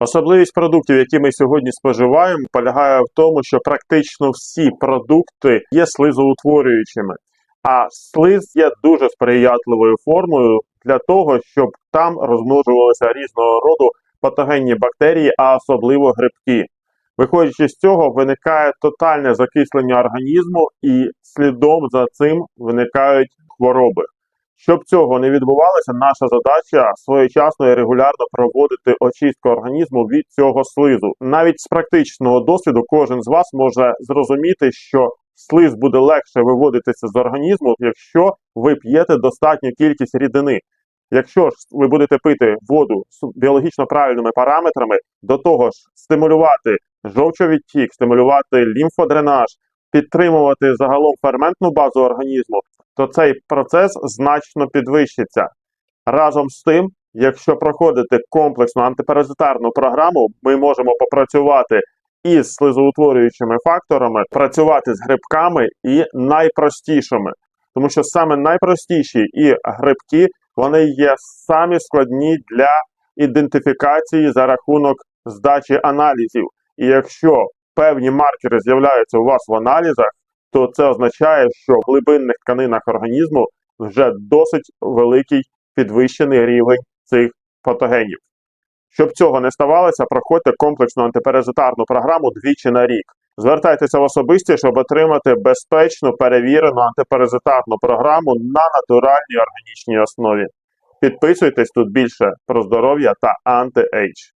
Особливість продуктів, які ми сьогодні споживаємо, полягає в тому, що практично всі продукти є слизоутворюючими, а слиз є дуже сприятливою формою для того, щоб там розмножувалися різного роду патогенні бактерії, а особливо грибки. Виходячи з цього, виникає тотальне закислення організму, і слідом за цим виникають хвороби. Щоб цього не відбувалося, наша задача своєчасно і регулярно проводити очистку організму від цього слизу. Навіть з практичного досвіду кожен з вас може зрозуміти, що слиз буде легше виводитися з організму, якщо ви п'єте достатню кількість рідини. Якщо ж ви будете пити воду з біологічно правильними параметрами, до того ж стимулювати жовчовідтік, стимулювати лімфодренаж, підтримувати загалом ферментну базу організму, то цей процес значно підвищиться. Разом з тим, якщо проходити комплексну антипаразитарну програму, ми можемо попрацювати із слизоутворюючими факторами, працювати з грибками і найпростішими. Тому що саме найпростіші і грибки вони є самі складні для ідентифікації за рахунок здачі аналізів. І якщо певні маркери з'являються у вас в аналізах, то це означає, що в глибинних тканинах організму вже досить великий підвищений рівень цих патогенів. Щоб цього не ставалося, проходьте комплексну антиперезитарну програму двічі на рік. Звертайтеся в особисті, щоб отримати безпечну перевірену антиперезитарну програму на натуральній органічній основі. Підписуйтесь тут більше про здоров'я та анти-ейдж.